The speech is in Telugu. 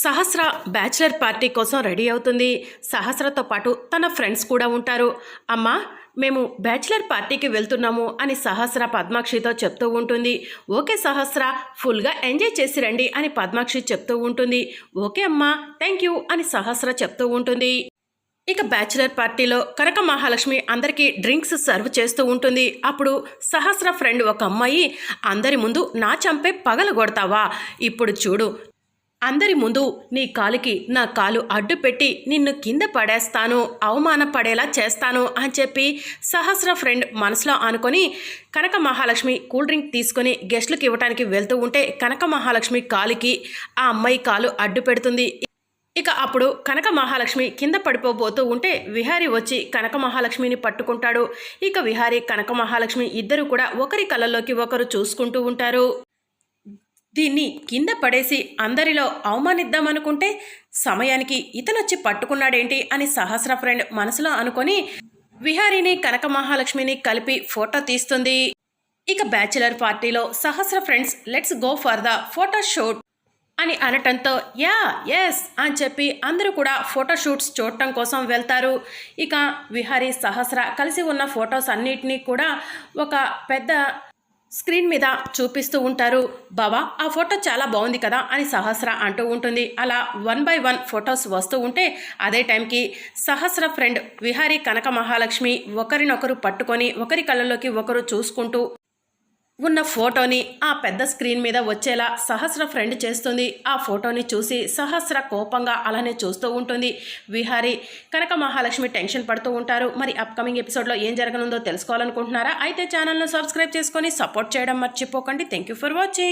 సహస్ర బ్యాచిలర్ పార్టీ కోసం రెడీ అవుతుంది. సహస్రతో పాటు తన ఫ్రెండ్స్ కూడా ఉంటారు. అమ్మా మేము బ్యాచిలర్ పార్టీకి వెళ్తున్నాము అని సహస్ర పద్మాక్షితో చెప్తూ ఉంటుంది. ఓకే సహస్ర ఫుల్గా ఎంజాయ్ చేసి రండి అని పద్మాక్షి చెప్తూ ఉంటుంది. ఓకే అమ్మా థ్యాంక్ యూ అని సహస్ర చెప్తూ ఉంటుంది. ఇక బ్యాచిలర్ పార్టీలో కనక మహాలక్ష్మి అందరికీ డ్రింక్స్ సర్వ్ చేస్తూ ఉంటుంది. అప్పుడు సహస్ర ఫ్రెండ్ ఒక అమ్మాయి అందరి ముందు నా చంపే పగలగొడతావా? ఇప్పుడు చూడు అందరి ముందు నీ కాలుకి నా కాలు అడ్డు పెట్టి నిన్ను కింద పడేస్తాను అవమానపడేలా చేస్తాను అని చెప్పి సహస్ర ఫ్రెండ్ మనసులో అనుకొని కనక మహాలక్ష్మి కూల్ డ్రింక్ తీసుకొని గెస్ట్లకు ఇవ్వడానికి వెళ్తూ ఉంటే కనక మహాలక్ష్మి కాలుకి ఆ అమ్మాయి కాలు అడ్డు పెడుతుంది. ఇక అప్పుడు కనక మహాలక్ష్మి కింద పడిపోబోతూ ఉంటే విహారి వచ్చి కనక మహాలక్ష్మిని పట్టుకుంటాడు. ఇక విహారి కనక మహాలక్ష్మి ఇద్దరు కూడా ఒకరి కళ్ళల్లోకి ఒకరు చూసుకుంటూ ఉంటారు. దీన్ని కింద పడేసి అందరిలో అవమానిద్దామనుకుంటే సమయానికి ఇతనొచ్చి పట్టుకున్నాడేంటి అని సహస్ర ఫ్రెండ్ మనసులో అనుకొని విహారిని కనక మహాలక్ష్మిని కలిపి ఫోటో తీస్తుంది. ఇక బ్యాచిలర్ పార్టీలో Sahasra friends let's go for the photo shoot అని అనటంతో యా ఎస్ అని చెప్పి అందరూ కూడా ఫోటో షూట్స్ చూడటం కోసం వెళ్తారు. ఇక విహారీ సహస్ర కలిసి ఉన్న ఫొటోస్ అన్నిటినీ కూడా ఒక పెద్ద స్క్రీన్ మీద చూపిస్తూ ఉంటారు బావా ఆ ఫోటో చాలా బాగుంది కదా అని సహస్ర అంటూ ఉంటుంది. అలా వన్ బై వన్ ఫొటోస్ వస్తూ ఉంటే అదే టైంకి సహస్ర ఫ్రెండ్ విహారీ కనక మహాలక్ష్మి ఒకరినొకరు పట్టుకొని ఒకరి కళ్ళలోకి ఒకరు చూసుకుంటూ ఉన్న ఫోటోని ఆ పెద్ద స్క్రీన్ మీద వచ్చేలా సహస్ర ఫ్రెండ్ చేస్తుంది. ఆ ఫోటోని చూసి సహస్ర కోపంగా అలానే చూస్తూ ఉంటుంది. విహారీ కనక మహాలక్ష్మి టెన్షన్ పడుతూ ఉంటారు. మరి అప్కమింగ్ ఎపిసోడ్లో ఏం జరగనుందో తెలుసుకోవాలనుకుంటున్నారా? అయితే ఛానల్ను సబ్స్క్రైబ్ చేసుకొని సపోర్ట్ చేయడం మర్చిపోకండి. Thank you for watching.